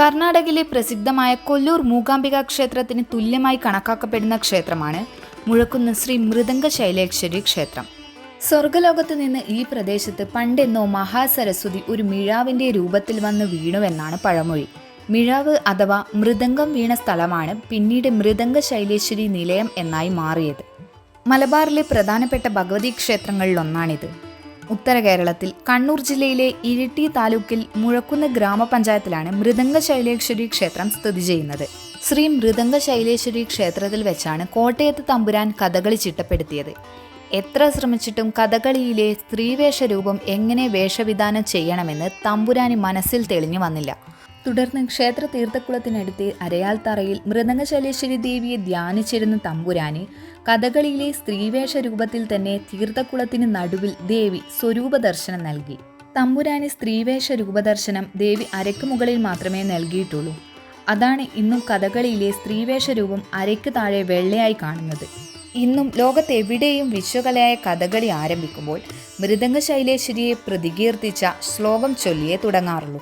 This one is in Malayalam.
കർണാടകയിലെ പ്രസിദ്ധമായ കൊല്ലൂർ മൂകാംബിക ക്ഷേത്രത്തിന് തുല്യമായി കണക്കാക്കപ്പെടുന്ന ക്ഷേത്രമാണ് മുഴക്കുന്ന ശ്രീ മൃദംഗ ശൈലേശ്വരി ക്ഷേത്രം. സ്വർഗലോകത്ത് നിന്ന് ഈ പ്രദേശത്ത് പണ്ടെന്നോ മഹാസരസ്വതി ഒരു മിഴാവിന്റെ രൂപത്തിൽ വന്ന് വീണുവെന്നാണ് പഴമൊഴി. മിഴാവ് അഥവാ മൃദംഗം വീണ സ്ഥലമാണ് പിന്നീട് മൃദംഗ ശൈലേശ്വരി നിലയം എന്നായി മാറിയത്. മലബാറിലെ പ്രധാനപ്പെട്ട ഭഗവതി ക്ഷേത്രങ്ങളിലൊന്നാണിത്. ഉത്തര കേരളത്തിൽ കണ്ണൂർ ജില്ലയിലെ ഇരിട്ടി താലൂക്കിൽ മുഴക്കുന്ന ഗ്രാമപഞ്ചായത്തിലാണ് മൃദംഗ ശൈലേശ്വരി ക്ഷേത്രം സ്ഥിതി ചെയ്യുന്നത്. ശ്രീ മൃദംഗ ശൈലേശ്വരി ക്ഷേത്രത്തിൽ വെച്ചാണ് കോട്ടയത്ത് തമ്പുരാൻ കഥകളി ചിട്ടപ്പെടുത്തിയത്. എത്ര ശ്രമിച്ചിട്ടും കഥകളിയിലെ സ്ത്രീവേഷ രൂപം എങ്ങനെ വേഷവിധാനം ചെയ്യണമെന്ന് തമ്പുരാന് മനസ്സിൽ തെളിഞ്ഞു വന്നില്ല. തുടർന്ന് ക്ഷേത്ര തീർത്ഥക്കുളത്തിനടുത്ത് അരയാൽത്തറയിൽ മൃദംഗശലേശ്വരി ദേവിയെ ധ്യാനിച്ചിരുന്ന തമ്പുരാനെ കഥകളിയിലെ സ്ത്രീവേഷ രൂപത്തിൽ തന്നെ തീർത്ഥക്കുളത്തിന് നടുവിൽ ദേവി സ്വരൂപ ദർശനം നൽകി. തമ്പുരാന് സ്ത്രീവേഷ രൂപദർശനം ദേവി അരയ്ക്ക് മുകളിൽ മാത്രമേ നൽകിയിട്ടുള്ളൂ. അതാണ് ഇന്നും കഥകളിയിലെ സ്ത്രീവേഷ രൂപം അരയ്ക്ക് താഴെ വെള്ളയായി കാണുന്നത്. ഇന്നും ലോകത്തെവിടെയും വിശ്വകലയായ കഥകളി ആരംഭിക്കുമ്പോൾ മൃദംഗ ശൈലേശ്വരിയെ പ്രതികീർത്തിച്ച ശ്ലോകം ചൊല്ലിയേ തുടങ്ങാറുള്ളൂ.